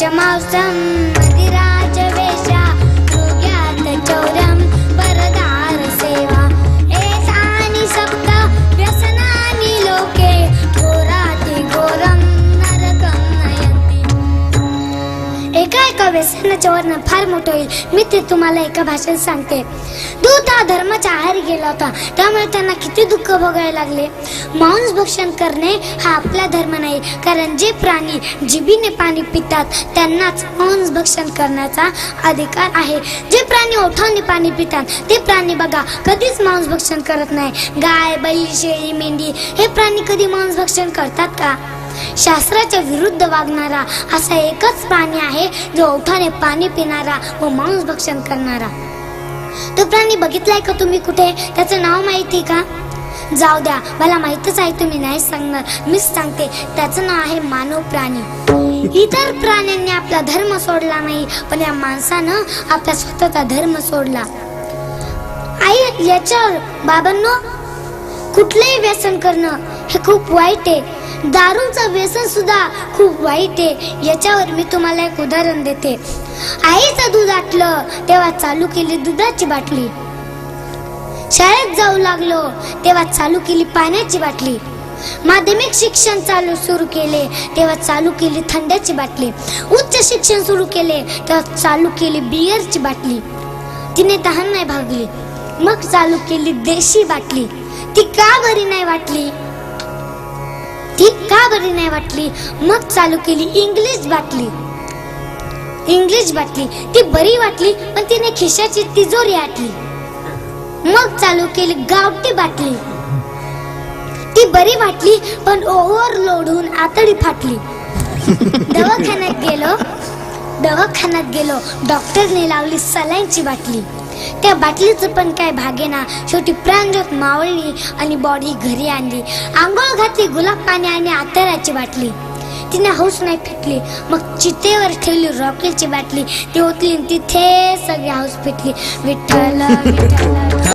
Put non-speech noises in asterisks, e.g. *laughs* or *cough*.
Camazdan एका फार मोठं होईल. मी ते तुम्हाला एका भाषेत सांगते. दूत हा धर्माच्या आहारी गेला होता. त्यामुळे त्यांना किती दुःख भोगायला लागले. मांस भक्षण करणे हा आपला धर्म नाही. कारण जे प्राणी जिभीने पाणी पितात त्यांनाच मांस भक्षण करण्याचा अधिकार आहे. जे प्राणी ओठाने पाणी पितात ते प्राणी बघा कधीच मांस भक्षण करत नाही. गाय बैल शेळी मेंढी हे प्राणी कधी मांस भक्षण करतात का? शास्त्राच्या विरुद्ध वागणारा असा एकच प्राणी आहे जो ओठाने पाणी पिणारा व मांस भक्षण करणारा. तो प्राणी बघितलाय का तुम्ही कुठे? त्याचं नाव माहिती का? जाऊ द्या मला माहितच आहे तुम्ही नाही सांगणार. मीच सांगते त्याचं नाव आहे मानव प्राणी. इतर प्राण्यांनी आपला धर्म सोडला नाही पण या माणसानं आपला स्वतःचा धर्म सोडला. आई याच्यावर बाबांनो कुठलंही व्यसन करणं हे खूप वाईट आहे. दारूंचं व्यसन सुद्धा खूप वाईट आहे. याच्यावर मी तुम्हाला एक उदाहरण देते. आईचं दूध आटलं तेव्हा चालू केली दुधाची बाटली. शाळेत जाऊ लागलो तेव्हा चालू केली पाण्याची बाटली. माध्यमिक शिक्षण चालू सुरू केले तेव्हा चालू केली थंड्याची बाटली. उच्च शिक्षण सुरू केले तेव्हा चालू केली बियरची बाटली. तिने तहान नाही भागली. मग चालू केली देशी बाटली. ती का बरी नाही वाटली? ती का बरी नाही वाटली? मग चालू केली इंग्लिश बाटली. इंग्लिश बाटली. ती बरी वाटली पण तिने खिशाची तिजोरी आटली. मग चालू केली गावठी बाटली. ती बरी वाटली पण ओव्हरलोड होऊन आतडी फाटली. *laughs* दवाखान्यात गेलो. दवाखान्यात गेलो. डॉक्टरने लावली सलाईनची बाटली. त्या बाटलीचं पण काय भागे ना. शेवटी प्राणज्योत मावळली आणि बॉडी घरी आणली. आंघोळ घातली गुलाब पाणी आणि आतराची बाटली. तिने हौस नाही फिटली. मग चितेवर ठेवली रॉकेलची बाटली. ती ओतली तिथे सगळी हौस फिटली. विठ्ठल विठ्ठल.